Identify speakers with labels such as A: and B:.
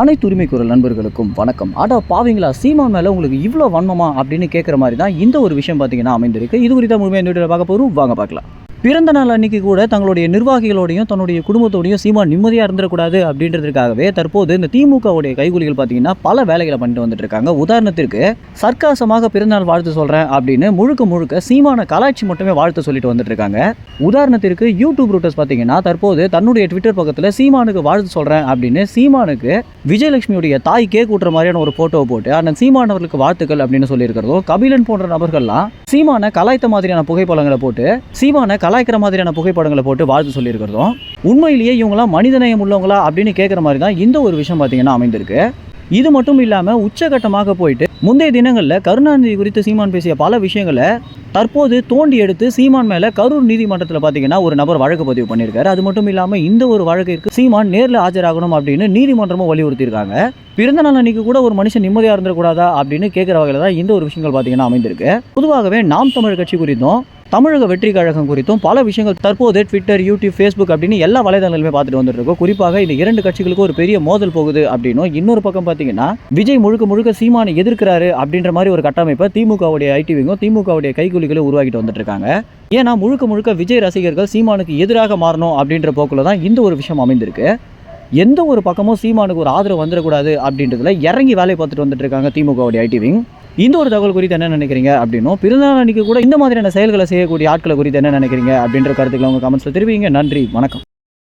A: அனைத்து உரிமை குரல் நண்பர்களுக்கும் வணக்கம். ஆடா பாவீங்களா? சீமான் மேலே உங்களுக்கு இவ்வளோ வன்மமா அப்படின்னு கேட்குற மாதிரி தான் இந்த ஒரு விஷயம் பார்த்தீங்கன்னா அமைந்திருக்கு. இது குறித்த முழுமையாக இந்த வீடியோவில் பார்க்க போகிறோம் வாங்க பார்க்கலாம். பிறந்த நாள் அன்னைக்கு கூட தங்களுடைய நிர்வாகிகளோடையும் தன்னுடைய குடும்பத்தோடையும் சீமான் நிம்மதியாக இருந்துடக்கூடாது அப்படின்றதுக்காகவே தற்போது இந்த திமுகவுடைய கைகூலிகள் பார்த்தீங்கன்னா பல வேலைகளை பண்ணிட்டு வந்துட்டு இருக்காங்க உதாரணத்திற்கு சர்க்காசமாக பிறந்தநாள் வாழ்த்து சொல்கிறேன் அப்படின்னு முழுக்க முழுக்க சீமான கலாட்சி மட்டுமே வாழ்த்து சொல்லிட்டு வந்துட்டு இருக்காங்க உதாரணத்திற்கு யூடியூப் ரூட்டர்ஸ் பார்த்தீங்கன்னா தற்போது தன்னுடைய ட்விட்டர் பக்கத்தில் சீமானுக்கு வாழ்த்து சொல்கிறேன் அப்படின்னு சீமானுக்கு விஜயலட்சுமியுடைய தாய் கேக் ஊட்டுற மாதிரியான ஒரு ஃபோட்டோவை போட்டு அண்ணன் சீமானவர்களுக்கு வாழ்த்துக்கள் அப்படின்னு சொல்லியிருக்கிறதும் கபிலன் போன்ற நபர்கள்லாம் சீமான கலாய்த்த மாதிரியான புகைப்படங்களை போட்டு சீமான கலாய்க்கிற மாதிரியான புகைப்படங்களை போட்டு வாழ்த்து சொல்லியிருக்கிறதும் உண்மையிலேயே இவங்களாம் மனிதநேயம் உள்ளவங்களா அப்படின்னு கேட்குற மாதிரி தான் இந்த ஒரு விஷயம் பார்த்தீங்கன்னா அமைந்திருக்கு. இது மட்டும் இல்லாமல் உச்சகட்டமாக போயிட்டு முந்தைய தினங்களில் கருணாநிதி குறித்து சீமான் பேசிய பல விஷயங்களை தற்போது தோண்டி எடுத்து சீமான் மேலே கரூர் நீதிமன்றத்தில் பார்த்தீங்கன்னா ஒரு நபர் வழக்கு பதிவு பண்ணியிருக்காரு. அது மட்டும் இல்லாமல் இந்த ஒரு வழக்கிற்கு சீமான் நேரில் ஆஜராகணும் அப்படின்னு நீதிமன்றமும் வலியுறுத்தியிருக்காங்க. பிறந்த நாள் அன்னைக்கு கூட ஒரு மனுஷன் நிம்மதியாக இருந்துடக்கூடாதா அப்படின்னு கேட்குற வகையில் தான் இந்த ஒரு விஷயங்கள் பார்த்தீங்கன்னா அமைந்திருக்கு. பொதுவாகவே நாம் தமிழ் கட்சி குறித்தும் தமிழக வெற்றி கழகம் குறித்தும் பல விஷயங்கள் தற்போது ட்விட்டர் யூடியூப் ஃபேஸ்புக் அப்படின்னு எல்லா வலைதளங்களுமே பார்த்துட்டு வந்துட்டு இருக்கோம். குறிப்பாக இந்த இரண்டு கட்சிகளுக்கும் ஒரு பெரிய மோதல் போகுது அப்படின்னும் இன்னொரு பக்கம் பார்த்தீங்கன்னா விஜய் முழுக்க முழுக்க சீமானை எதிர்க்கிறாரு அப்படின்ற மாதிரி ஒரு கட்டமைப்பை திமுகவுடைய ஐடிவிங்கும் திமுகவுடைய கைகூலிகளும் உருவாக்கிட்டு வந்துட்டு இருக்காங்க. ஏன்னா முழுக்க முழுக்க விஜய் ரசிகர்கள் சீமானுக்கு எதிராக மாறணும் அப்படின்ற போக்கில் தான் இந்த ஒரு விஷயம் அமைந்திருக்கு. எந்த ஒரு பக்கமும் சீமானுக்கு ஒரு ஆதரவு வந்துடக்கூடாது அப்படின்றதுல இறங்கி வேலை பார்த்துட்டு வந்துட்டு இருக்காங்க திமுகவுடைய ஐடிவிங் இந்த ஒரு தகவல் குறித்து என்ன நினைக்கிறீங்க அப்படின்னும் பிறந்தநாள் அன்னைக்கு கூட இந்த மாதிரியான செயல்களை செய்யக்கூடிய ஆட்களை குறித்து என்ன நினைக்கிறீங்க அப்படின்ற கருத்துக்களை உங்கள் கமெண்ட்ஸில் தெரிவிங்க. நன்றி. வணக்கம்.